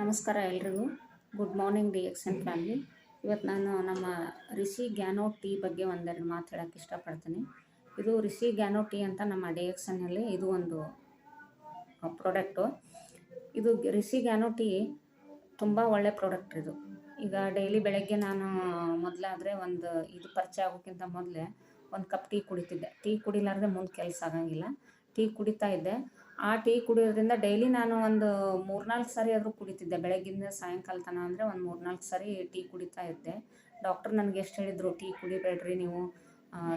ನಮಸ್ಕಾರ ಎಲ್ರಿಗೂ. Good morning D X N family ಇವತ್ತು ನಾನು ನಮ್ಮ ರಿಷಿ ಗ್ಯಾನೋ ಟೀ ಬಗ್ಗೆ ಒಂದೆರಡು ಮಾತು ಹೇಳೋಕ್ಕೆ ಇಷ್ಟಪಡ್ತೀನಿ. ಇದು ರಿಷಿ ಗ್ಯಾನೋ ಟೀ ಅಂತ ನಮ್ಮ ಡಿ ಎಕ್ಸ್ ಎನ್ನಲ್ಲಿ ಇದು ಒಂದು ಪ್ರಾಡಕ್ಟು ಇದು ರಿಷಿ ಗ್ಯಾನೋ ಟೀ ತುಂಬ ಒಳ್ಳೆ ಪ್ರಾಡಕ್ಟ್ ಇದು. ಈಗ ಡೈಲಿ ಬೆಳಗ್ಗೆ ನಾನು ಮೊದಲಾದರೆ ಒಂದು ಇದು ಪರಿಚಯ ಆಗೋಕ್ಕಿಂತ ಮೊದಲೇ ಒಂದು ಕಪ್ ಟೀ ಕುಡಿತಿದ್ದೆ. ಟೀ ಕುಡಿಲಾರ್ದೆ ಮುಂದೆ ಕೆಲಸ ಆಗಂಗಿಲ್ಲ. ಟೀ ಕುಡಿತಾ ಇದ್ದೆ. ಆ ಟೀ ಕುಡಿಯೋದ್ರಿಂದ ಡೈಲಿ ನಾನು ಒಂದು ಮೂರ್ನಾಲ್ಕು ಸಾರಿ ಆದರೂ ಕುಡಿತಿದ್ದೆ. ಬೆಳಗ್ಗಿಂದ ಸಾಯಂಕಾಲ ತನಕ ಅಂದರೆ ಒಂದು ಮೂರ್ನಾಲ್ಕು ಸಾರಿ ಟೀ ಕುಡಿತಾ ಇದ್ದೆ. ಡಾಕ್ಟ್ರ್ ನನಗೆ ಎಷ್ಟು ಹೇಳಿದರು, ಟೀ ಕುಡಿಬೇಡ್ರಿ ನೀವು.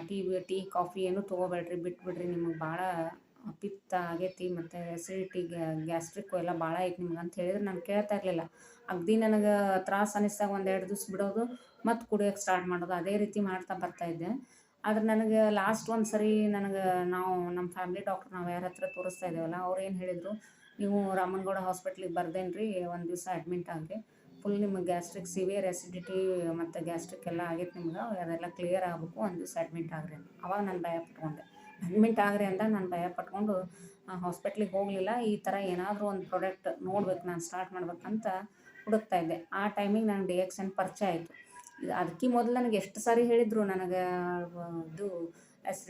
ಟೀ ಟೀ, ಕಾಫಿ ಏನು ತೊಗೋಬೇಡ್ರಿ, ಬಿಟ್ಬಿಡ್ರಿ. ನಿಮಗೆ ಭಾಳ ಪಿತ್ತ ಆಗೈತಿ ಮತ್ತು ಎಸಿಡಿಟಿ ಗ್ಯಾಸ್ಟ್ರಿಕ್ಕು ಎಲ್ಲ ಭಾಳ ಐತಿ ನಿಮ್ಗೆ ಅಂತ ಹೇಳಿದ್ರೆ ನಾನು ಕೇಳ್ತಾ ಇರಲಿಲ್ಲ. ಅಗ್ದಿ ನನಗೆ ತ್ರಾಸು ಅನ್ನಿಸ್ದಾಗ ಒಂದು ಎರಡು ದಿವ್ಸ ಬಿಡೋದು ಮತ್ತು ಕುಡಿಯೋಕ್ಕೆ ಸ್ಟಾರ್ಟ್ ಮಾಡೋದು. ಅದೇ ರೀತಿ ಮಾಡ್ತಾ ಬರ್ತಾಯಿದ್ದೆ ಆದ್ರೆ ನನಗೆ ಲಾಸ್ಟ್ ಒಂದು ಸರಿ ನನಗೆ ನಾವು ನಮ್ಮ ಫ್ಯಾಮಿಲಿ ಡಾಕ್ಟ್ರ್ ನಾವು ಯಾರ ಹತ್ರ ತೋರಿಸ್ತಾ ಇದ್ದೇವಲ್ಲ, ಅವ್ರು ಏನು ಹೇಳಿದರು, ನೀವು ರಾಮನಗೌಡ ಹಾಸ್ಪಿಟ್ಲಿಗೆ ಬರ್ದೇನ್ರಿ, ಒಂದು ದಿವಸ ಅಡ್ಮಿಟ್ ಆಗಿರಿ ಫುಲ್ ನಿಮಗೆ ಗ್ಯಾಸ್ಟ್ರಿಕ್ ಸಿವಿಯರ್ ಎಸಿಡಿಟಿ ಮತ್ತು ಗ್ಯಾಸ್ಟ್ರಿಕ್ ಎಲ್ಲ ಆಗೈತೆ ನಿಮ್ಗೆ, ಅದೆಲ್ಲ ಕ್ಲಿಯರ್ ಆಗಬೇಕು, ಒಂದು ದಿವಸ ಅಡ್ಮಿಟ್ ಆಗ್ರಿ ಅಂತ. ಅವಾಗ ನಾನು ಭಯ ಪಟ್ಕೊಂಡೆ. ಅಡ್ಮಿಟ್ ಆಗ್ರಿ ಅಂತ ನಾನು ಭಯ ಪಟ್ಕೊಂಡು ಹಾಸ್ಪಿಟ್ಲಿಗೆ ಹೋಗಲಿಲ್ಲ, ಈ ಥರ ಏನಾದರೂ ಒಂದು ಪ್ರಾಡಕ್ಟ್ ನೋಡ್ಬೇಕು, ನಾನು ಸ್ಟಾರ್ಟ್ ಮಾಡ್ಬೇಕಂತ ಹುಡುಕ್ತಾ ಇದ್ದೆ. ಆ ಟೈಮಿಗೆ ನಾನು ಡಿ ಎಕ್ಸ್ ಎನ್ ಪರಿಚಯ ಆಯಿತು. ಅದಕ್ಕೆ ಮೊದಲು ನನಗೆ ಎಷ್ಟು ಸಾರಿ ಹೇಳಿದರು ನನಗೆ ಇದು ಎಸ್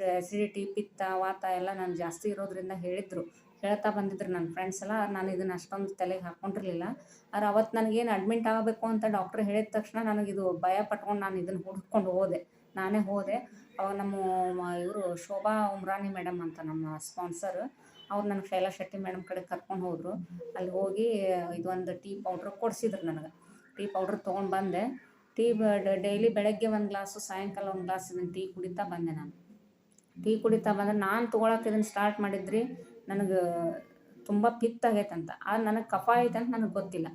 ಪಿತ್ತ, ವಾತ ಎಲ್ಲ ನಾನು ಜಾಸ್ತಿ ಇರೋದ್ರಿಂದ ಹೇಳಿದರು. ಹೇಳ್ತಾ ಬಂದಿದ್ರು ನನ್ನ ಫ್ರೆಂಡ್ಸ್ ಎಲ್ಲ, ನಾನು ಇದನ್ನು ಅಷ್ಟೊಂದು ತಲೆಗೆ ಹಾಕ್ಕೊಂಡಿರಲಿಲ್ಲ ಆದ್ರೆ ಅವತ್ತು ನನಗೇನು ಅಡ್ಮಿಟ್ ಆಗಬೇಕು ಅಂತ ಡಾಕ್ಟ್ರ್ ಹೇಳಿದ ತಕ್ಷಣ ನನಗಿದು ಭಯ ಪಟ್ಕೊಂಡು ನಾನು ಇದನ್ನು ಹುಡ್ಕೊಂಡು ಹೋದೆ. ನಾನೇ ಹೋದೆ. ಅವಾಗ ನಮ್ಮ ಇವರು ಶೋಭಾ ಉಮ್ರಾನಿ ಮೇಡಮ್ ಅಂತ ನಮ್ಮ ಸ್ಪಾನ್ಸರ್ ಅವ್ರು ನನಗೆ ಶೈಲಾ ಶೆಟ್ಟಿ ಮೇಡಮ್ ಕಡೆ ಕರ್ಕೊಂಡು ಹೋದರು. ಅಲ್ಲಿ ಹೋಗಿ ಇದೊಂದು ಟೀ ಪೌಡ್ರ್ ಕೊಡಿಸಿದ್ರು ನನಗೆ. ಟೀ ಪೌಡ್ರ್ ತೊಗೊಂಡು ಬಂದೆ. ಟೀ ಡೈಲಿ ಬೆಳಗ್ಗೆ ಒಂದು ಗ್ಲಾಸು, ಸಾಯಂಕಾಲ ಒಂದು ಗ್ಲಾಸ್ ಟೀ ಕುಡಿತಾ ಬಂದೆ ನಾನು. ಟೀ ಕುಡಿತಾ ಬಂದ್ರೆ ನಾನು ತೊಗೊಳಕ್ಕೆ ಇದನ್ನು ಸ್ಟಾರ್ಟ್ ಮಾಡಿದ್ರಿ, ನನಗೆ ತುಂಬ ಪಿತ್ತ ಆಗೈತಂತ. ಆದ್ರೆ ನನಗೆ ಕಫ ಐತೆ ಅಂತ ನನಗೆ ಗೊತ್ತಿಲ್ಲ.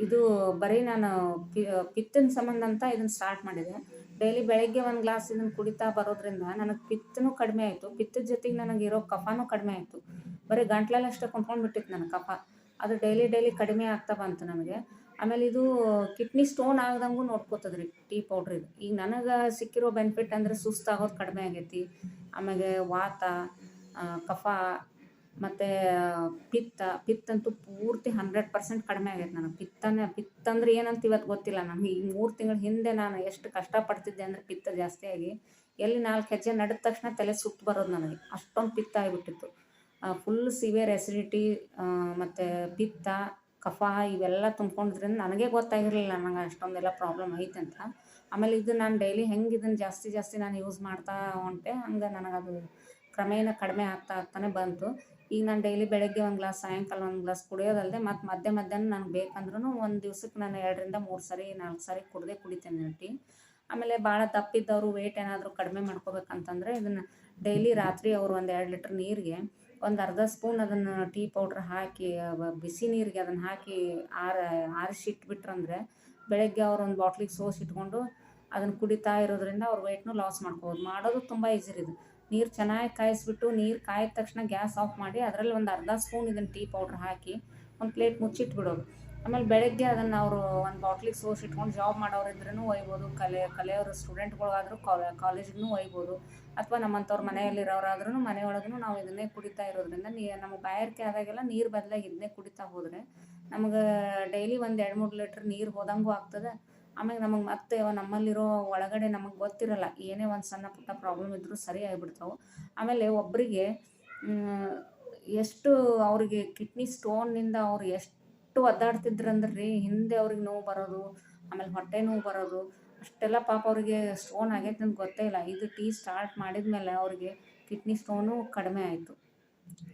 ಇದು ಬರೀ ನಾನು ಪಿ, ಪಿತ್ತಿನ ಸಂಬಂಧ ಅಂತ ಇದನ್ನು ಸ್ಟಾರ್ಟ್ ಮಾಡಿದೆ. ಡೈಲಿ ಬೆಳಗ್ಗೆ ಒಂದು ಗ್ಲಾಸ್ ಇದನ್ನು ಕುಡಿತಾ ಬರೋದ್ರಿಂದ ನನಗೆ ಪಿತ್ತನೂ ಕಡಿಮೆ ಆಯಿತು. ಪಿತ್ತದ ಜೊತೆಗೆ ನನಗೆ ಇರೋ ಕಫನೂ ಕಡಿಮೆ ಆಯಿತು. ಬರೀ ಗಂಟ್ಲಲ್ಲಿ ಅಷ್ಟೇ ಕುಂತ್ಕೊಂಡು ಬಿಟ್ಟಿತ್ತು ನನಗೆ ಕಫ. ಅದು ಡೈಲಿ ಡೈಲಿ ಕಡಿಮೆ ಆಗ್ತಾ ಬಂತು ನನಗೆ. ಆಮೇಲೆ ಇದು ಕಿಡ್ನಿ ಸ್ಟೋನ್ ಆಗ್ದಂಗೂ ನೋಡ್ಕೋತದ್ರಿ ಟೀ ಪೌಡ್ರ್ ಇದು. ಈಗ ನನಗೆ ಸಿಕ್ಕಿರೋ ಬೆನಿಫಿಟ್ ಅಂದರೆ ಸುಸ್ತಾಗೋದು ಕಡಿಮೆ ಆಗೈತಿ. ಆಮೇಲೆ ವಾತ ಕಫ, ಮತ್ತು ಪಿತ್ತ ಪಿತ್ತಂತೂ ಪೂರ್ತಿ ಹಂಡ್ರೆಡ್ ಪರ್ಸೆಂಟ್ ಕಡಿಮೆ ಆಗೈತೆ ನನಗೆ. ಪಿತ್ತನೇ, ಪಿತ್ತ ಅಂದ್ರೆ ಏನಂತ ಇವತ್ತು ಗೊತ್ತಿಲ್ಲ ನನಗೆ. ಈ ಮೂರು ತಿಂಗಳ ಹಿಂದೆ ನಾನು ಎಷ್ಟು ಕಷ್ಟಪಡ್ತಿದ್ದೆ ಅಂದರೆ ಪಿತ್ತ ಜಾಸ್ತಿ ಆಗಿ ಎಲ್ಲಿ ನಾಲ್ಕು ಹೆಜ್ಜೆ ನಡೆದ ತಕ್ಷಣ ತಲೆ ಸುತ್ತು ಬರೋದು ನನಗೆ. ಅಷ್ಟೊಂದು ಪಿತ್ತ ಆಗಿಬಿಟ್ಟಿತ್ತು. ಫುಲ್ ಸಿವಿಯರ್ ಎಸಿಡಿಟಿ ಮತ್ತು ಪಿತ್ತ ಕಫ ಇವೆಲ್ಲ ತುಂಬ್ಕೊಂಡಿದ್ರಿಂದ ನನಗೆ ಗೊತ್ತಾಗಿರಲಿಲ್ಲ ನನಗೆ ಅಷ್ಟೊಂದೆಲ್ಲ ಪ್ರಾಬ್ಲಮ್ ಐತೆ ಅಂತ. ಆಮೇಲೆ ಇದು ನಾನು ಡೈಲಿ ಹೆಂಗೆ ಇದನ್ನು ಜಾಸ್ತಿ ಜಾಸ್ತಿ ನಾನು ಯೂಸ್ ಮಾಡ್ತಾ ಹೊಂಟೆ ಹಂಗೆ ನನಗದು ಕ್ರಮೇಣ ಕಡಿಮೆ ಆಗ್ತಾ ಆಗ್ತಾನೆ ಬಂತು. ಈಗ ನಾನು ಡೈಲಿ ಬೆಳಗ್ಗೆ ಒಂದು ಗ್ಲಾಸ್ ಸಾಯಂಕಾಲ ಒಂದು ಗ್ಲಾಸ್ ಕುಡಿಯೋದಲ್ಲದೆ ಮತ್ತು ಮಧ್ಯ ಮಧ್ಯಾಹ್ನ ನನಗೆ ಬೇಕಂದ್ರೂ ಒಂದು ದಿವ್ಸಕ್ಕೆ ನಾನು ಎರಡರಿಂದ ಮೂರು ಸರಿ, ನಾಲ್ಕು ಸರಿ ಕುಡ್ದೇ ಕುಡಿತೇನೆ ಟೀ ಆಮೇಲೆ ಭಾಳ ದಪ್ಪಿದ್ದವರು ವೆಯ್ಟ್ ಏನಾದರೂ ಕಡಿಮೆ ಮಾಡ್ಕೋಬೇಕಂತಂದರೆ ಇದನ್ನು ಡೈಲಿ ರಾತ್ರಿ ಅವರು ಒಂದು ಎರಡು ಲೀಟ್ರ್ ನೀರಿಗೆ ಒಂದು ಅರ್ಧ ಸ್ಪೂನ್ ಅದನ್ನು ಟೀ ಪೌಡ್ರ್ ಹಾಕಿ ಬಿಸಿ ನೀರಿಗೆ ಅದನ್ನು ಹಾಕಿ ಆರ, ಆರಿಸಿ ಇಟ್ಬಿಟ್ರಂದ್ರೆ ಬೆಳಗ್ಗೆ ಅವ್ರು ಒಂದು ಬಾಟ್ಲಿಗೆ ಸೋಸಿಟ್ಕೊಂಡು ಅದನ್ನು ಕುಡಿತಾ ಇರೋದ್ರಿಂದ ಅವ್ರ ವೆಯ್ಟ್ನೂ ಲಾಸ್ ಮಾಡ್ಕೋಬೋದು. ಮಾಡೋದು ತುಂಬ ಈಸಿ ಇದು. ನೀರು ಚೆನ್ನಾಗಿ ಕಾಯಿಸ್ಬಿಟ್ಟು, ನೀರು ಕಾಯಿದ ತಕ್ಷಣ ಗ್ಯಾಸ್ ಆಫ್ ಮಾಡಿ ಅದರಲ್ಲಿ ಒಂದು ಅರ್ಧ ಸ್ಪೂನ್ ಇದನ್ನು ಟೀ ಪೌಡ್ರ್ ಹಾಕಿ ಒಂದು ಪ್ಲೇಟ್ ಮುಚ್ಚಿಟ್ಬಿಡೋದು. ಆಮೇಲೆ ಬೆಳಗ್ಗೆ ಅದನ್ನು ಅವರು ಒಂದು ಬಾಟ್ಲಿಗೆ ಸೋಸಿ ಇಟ್ಕೊಂಡು ಜಾಬ್ ಮಾಡೋರಿದ್ರೂ ಒಯ್ಬೋದು, ಕಲೆ, ಕಲೆಯವರು ಸ್ಟೂಡೆಂಟ್ಗಳಾದರೂ ಕಾಲೇಜಿಗೂ ಒಯ್ಬೋದು. ಅಥವಾ ನಮ್ಮಂಥವ್ರ ಮನೆಯಲ್ಲಿರೋರಾದ್ರೂ ಮನೆಯೊಳಗೂ ನಾವು ಇದನ್ನೇ ಕುಡಿತಾ ಇರೋದ್ರಿಂದ ನೀ, ನಮಗೆ ಬಾಯಾರಿಕೆ ಆದಾಗೆಲ್ಲ ನೀರು ಬದಲಾಗಿ ಇದನ್ನೇ ಕುಡಿತಾ ಹೋದರೆ ನಮಗೆ ಡೈಲಿ ಒಂದು ಎರಡು, ಮೂರು ಲೀಟ್ರ್ ನೀರು ಹೋದಂಗೂ ಆಗ್ತದೆ. ಆಮೇಲೆ ನಮಗೆ ಮತ್ತೆ ನಮ್ಮಲ್ಲಿರೋ ಒಳಗಡೆ ನಮಗೆ ಗೊತ್ತಿರಲ್ಲ, ಏನೇ ಒಂದು ಸಣ್ಣ ಪುಟ್ಟ ಪ್ರಾಬ್ಲಮ್ ಇದ್ದರೂ ಸರಿ ಆಗಿಬಿಡ್ತಾವೆ. ಆಮೇಲೆ ಒಬ್ಬರಿಗೆ ಎಷ್ಟು ಅವರಿಗೆ ಕಿಡ್ನಿ ಸ್ಟೋನ್ನಿಂದ ಅವ್ರು ಎಷ್ಟು ಒದ್ದಾಡ್ತಿದ್ರಂದ್ರೆ ರೀ ಹಿಂದೆ ಅವ್ರಿಗೆ ನೋವು ಬರೋದು, ಆಮೇಲೆ ಹೊಟ್ಟೆ ನೋವು ಬರೋದು, ಅಷ್ಟೆಲ್ಲ ಪಾಪ ಅವರಿಗೆ ಸ್ಟೋನ್ ಆಗೈತೆ ಅಂತ ಗೊತ್ತೇ ಇಲ್ಲ. ಇದು ಟೀ ಸ್ಟಾರ್ಟ್ ಮಾಡಿದ ಮೇಲೆ ಅವ್ರಿಗೆ ಕಿಡ್ನಿ ಸ್ಟೋನು ಕಡಿಮೆ ಆಯಿತು.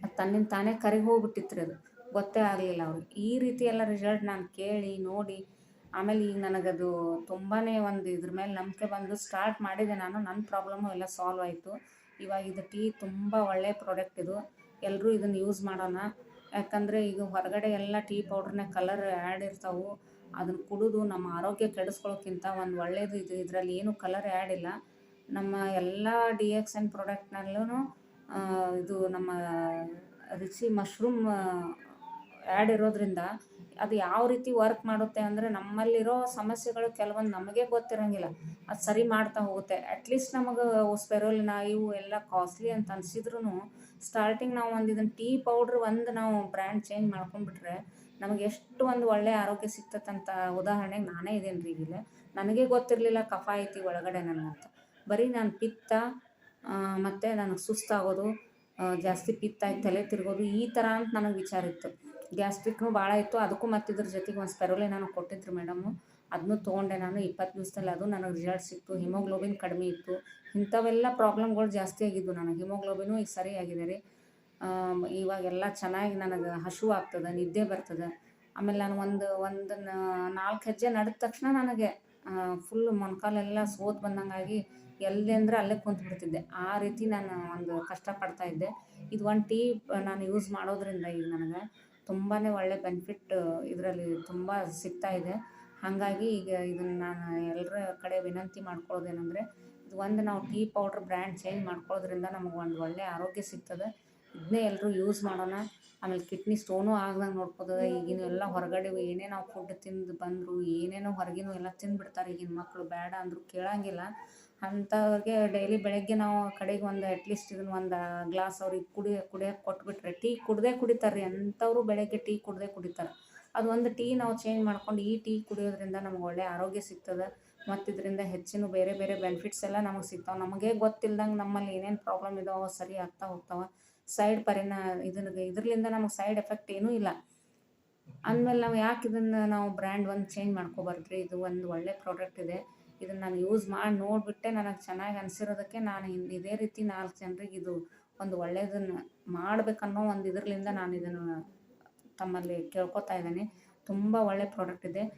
ಅದು ತನ್ನಿಂದ ತಾನೇ ಕರಿಗೆ ಹೋಗ್ಬಿಟ್ಟಿತ್ತು ಅದು. ಗೊತ್ತೇ ಆಗಲಿಲ್ಲ ಅವ್ರಿಗೆ. ಈ ರೀತಿ ಎಲ್ಲ ರಿಸಲ್ಟ್ ನಾನು ಕೇಳಿ, ನೋಡಿ, ಆಮೇಲೆ ಈಗ ನನಗದು ತುಂಬಾ ಒಂದು ಇದ್ರ ಮೇಲೆ ನಂಬಿಕೆ ಬಂದು ಸ್ಟಾರ್ಟ್ ಮಾಡಿದೆ ನಾನು. ನನ್ನ ಪ್ರಾಬ್ಲಮ್ಮು ಎಲ್ಲ ಸಾಲ್ವ್ ಆಯಿತು. ಇವಾಗ ಇದು ಟೀ ತುಂಬ ಒಳ್ಳೆಯ ಪ್ರಾಡಕ್ಟ್ ಇದು. ಎಲ್ಲರೂ ಇದನ್ನು ಯೂಸ್ ಮಾಡೋಣ. ಯಾಕಂದರೆ ಈಗ ಹೊರಗಡೆ ಎಲ್ಲ ಟೀ ಪೌಡ್ರ್ನಾಗ ಕಲರ್ ಆ್ಯಡ್ ಇರ್ತಾವೆ ಅದನ್ನು ಕುಡಿದು ನಮ್ಮ ಆರೋಗ್ಯ ಕೆಡಿಸ್ಕೊಳ್ಳೋಕ್ಕಿಂತ ಒಂದು ಒಳ್ಳೆಯದು ಇದು. ಇದರಲ್ಲಿ ಏನು ಕಲರ್ ಆ್ಯಡ್ ಇಲ್ಲ. ನಮ್ಮ ಎಲ್ಲ ಡಿ ಎಕ್ಸ್ ಎನ್ ಪ್ರಾಡಕ್ಟ್ನಲ್ಲೂ ಇದು ನಮ್ಮ ರುಚಿ ಮಶ್ರೂಮ್ ಆ್ಯಡ್ ಇರೋದ್ರಿಂದ ಅದು ಯಾವ ರೀತಿ ವರ್ಕ್ ಮಾಡುತ್ತೆ ಅಂದರೆ ನಮ್ಮಲ್ಲಿರೋ ಸಮಸ್ಯೆಗಳು ಕೆಲವೊಂದು ನಮಗೆ ಗೊತ್ತಿರೋಂಗಿಲ್ಲ. ಅದು ಸರಿ ಮಾಡ್ತಾ ಹೋಗುತ್ತೆ. ಅಟ್ಲೀಸ್ಟ್ ನಮಗೆ ಸ್ಪೆರೋಲಿನ ಇವು ಎಲ್ಲ ಕಾಸ್ಟ್ಲಿ ಅಂತ ಅನಿಸಿದ್ರು ಸ್ಟಾರ್ಟಿಂಗ್ ನಾವು ಒಂದು ಇದನ್ನು ಟೀ ಪೌಡ್ರ್ ಒಂದು ನಾವು ಬ್ರ್ಯಾಂಡ್ ಚೇಂಜ್ ಮಾಡ್ಕೊಂಡ್ಬಿಟ್ರೆ ನಮಗೆ ಎಷ್ಟು ಒಂದು ಒಳ್ಳೆಯ ಆರೋಗ್ಯ ಸಿಗ್ತದಂತ ಉದಾಹರಣೆಗೆ ನಾನೇ ಇದ್ದೀನಿ ರೀ ಈಗ ನನಗೆ ಗೊತ್ತಿರಲಿಲ್ಲ ಕಫ ಐತಿ ಒಳಗಡೆ ನನಗಂತ ಬರೀ ನಾನು ಪಿತ್ತ ಮತ್ತು ನನಗೆ ಸುಸ್ತಾಗೋದು ಜಾಸ್ತಿ ಪಿತ್ತ, ತಲೆ ತಿರ್ಗೋದು ಈ ಥರ ಅಂತ ನನಗೆ ವಿಚಾರ ಇತ್ತು. ಗ್ಯಾಸ್ಟ್ರಿಕ್ನು ಭಾಳ ಇತ್ತು. ಅದಕ್ಕೂ ಮತ್ತು ಇದ್ರ ಜೊತೆಗೆ ಒಂದು ಸ್ಪೆರೋಲಿನಾನು ಕೊಟ್ಟಿದ್ರು ಮೇಡಮು ಅದನ್ನು ತೊಗೊಂಡೆ ನಾನು ಇಪ್ಪತ್ತು ದಿವಸದಲ್ಲಿ ಅದು ನನಗೆ ರಿಸಲ್ಟ್ ಸಿಕ್ತು. ಹಿಮೋಗ್ಲೋಬಿನ್ ಕಡಿಮೆ ಇತ್ತು. ಇಂಥವೆಲ್ಲ ಪ್ರಾಬ್ಲಮ್ಗಳು ಜಾಸ್ತಿ ಆಗಿದ್ದು ನನಗೆ. ಹಿಮೋಗ್ಲೋಬಿನು ಈಗ ಸರಿ ಆಗಿದೆ ರೀ. ಇವಾಗೆಲ್ಲ ಚೆನ್ನಾಗಿ ನನಗೆ ಹಸಿವು ಆಗ್ತದೆ, ನಿದ್ದೆ ಬರ್ತದೆ. ಆಮೇಲೆ ನಾನು ಒಂದು ಒಂದು ನಾಲ್ಕು ಹೆಜ್ಜೆ ನಡೆದ ತಕ್ಷಣ ನನಗೆ ಫುಲ್ ಮೊಣಕಾಲೆಲ್ಲ ಸೋತು ಬಂದಂಗಾಗಿ ಎಲ್ಲಿ ಅಂದರೆ ಅಲ್ಲೇ ಕುಂತು ಬಿಡ್ತಿದ್ದೆ. ಆ ರೀತಿ ನಾನು ಒಂದು ಕಷ್ಟಪಡ್ತಾ ಇದ್ದೆ. ಇದು ಒಂದು ಟೀ ನಾನು ಯೂಸ್ ಮಾಡೋದ್ರಿಂದ ಈಗ ನನಗೆ. ತುಂಬಾ ಒಳ್ಳೆ ಬೆನಿಫಿಟ್ ಇದರಲ್ಲಿ ತುಂಬ ಸಿಗ್ತಾ ಇದೆ. ಹಾಗಾಗಿ ಈಗ ಇದನ್ನು ನಾನು ಎಲ್ಲರ ಕಡೆ ವಿನಂತಿ ಮಾಡ್ಕೊಳ್ಳೋದೇನೆಂದರೆ ಇದು ಒಂದು ನಾವು ಟೀ ಪೌಡ್ರ್ ಬ್ರ್ಯಾಂಡ್ ಚೇಂಜ್ ಮಾಡ್ಕೊಳ್ಳೋದ್ರಿಂದ ನಮಗೆ ಒಂದು ಒಳ್ಳೆಯ ಆರೋಗ್ಯ ಸಿಗ್ತದೆ. ಇದನ್ನೇ ಎಲ್ಲರೂ ಯೂಸ್ ಮಾಡೋಣ. ಆಮೇಲೆ ಕಿಡ್ನಿ ಸ್ಟೋನು ಆಗ್ದಂಗೆ ನೋಡ್ಕೋತದೆ ಈಗಿನ ಎಲ್ಲ ಹೊರಗಡೆ ಏನೇ ನಾವು ಫುಡ್ ತಿಂದು ಬಂದರು, ಏನೇನೋ ಹೊರಗಿನೂ ಎಲ್ಲ ತಿಂದುಬಿಡ್ತಾರೆ ಈಗಿನ ಮಕ್ಕಳು ಬೇಡ ಅಂದರೂ ಕೇಳೋಂಗಿಲ್ಲ. ಅಂಥವ್ರಿಗೆ ಡೈಲಿ ಬೆಳಗ್ಗೆ ನಾವು ಕಡೆಗೆ ಒಂದು ಅಟ್ಲೀಸ್ಟ್ ಇದನ್ನು ಒಂದು ಗ್ಲಾಸ್ ಅವ್ರಿಗೆ ಕುಡಿ, ಕುಡಿಯೋಕೆ ಕೊಟ್ಬಿಟ್ರೆ ಟೀ ಕುಡ್ದೇ ಕುಡಿತಾರೆ ರೀ ಅಂಥವರು ಬೆಳಗ್ಗೆ ಟೀ ಕುಡ್ದೇ ಕುಡಿತಾರೆ. ಅದು ಒಂದು ಟೀ ನಾವು ಚೇಂಜ್ ಮಾಡ್ಕೊಂಡು ಈ ಟೀ ಕುಡಿಯೋದ್ರಿಂದ ನಮ್ಗೆ ಒಳ್ಳೆಯ ಆರೋಗ್ಯ ಸಿಗ್ತದೆ. ಮತ್ತು ಇದರಿಂದ ಹೆಚ್ಚಿನ ಬೇರೆ ಬೇರೆ ಬೆನಿಫಿಟ್ಸ್ ಎಲ್ಲ ನಮಗೆ ಸಿಗ್ತಾವೆ. ನಮಗೆ ಗೊತ್ತಿಲ್ದಂಗೆ ನಮ್ಮಲ್ಲಿ ಏನೇನು ಪ್ರಾಬ್ಲಮ್ ಇದಾವೆ ಸರಿ ಆಗ್ತಾ ಹೋಗ್ತಾವೆ. ಸೈಡ್ ಪರಿಣಾ, ಇದನ್ನ ಇದರಿಂದ ನಮಗೆ ಸೈಡ್ ಎಫೆಕ್ಟ್ ಏನೂ ಇಲ್ಲ. ಅಂದಮೇಲೆ ನಾವು ಯಾಕೆ ಇದನ್ನು ನಾವು ಬ್ರ್ಯಾಂಡ್ ಒಂದು ಚೇಂಜ್ ಮಾಡ್ಕೊಬಾರ್ದು ಇದು ಒಂದು ಒಳ್ಳೆ ಪ್ರಾಡಕ್ಟ್ ಇದೆ. ಇದನ್ನು ನಾನು ಯೂಸ್ ಮಾಡಿ ನೋಡಿಬಿಟ್ಟೆ, ನನಗೆ ಚೆನ್ನಾಗಿ ಅನಿಸಿರೋದಕ್ಕೆ ನಾನು ಇದೇ ರೀತಿ ನಾಲ್ಕು ಜನರಿಗೆ ಇದು ಒಂದು ಒಳ್ಳೆಯದನ್ನು ಮಾಡಬೇಕನ್ನೋ ಒಂದು ಇದರಿಂದ ನಾನು ಇದನ್ನು ತಮ್ಮಲ್ಲಿ ಕೇಳ್ಕೊತಾ ಇದ್ದೀನಿ. ತುಂಬ ಒಳ್ಳೆ ಪ್ರಾಡಕ್ಟ್ ಇದೆ.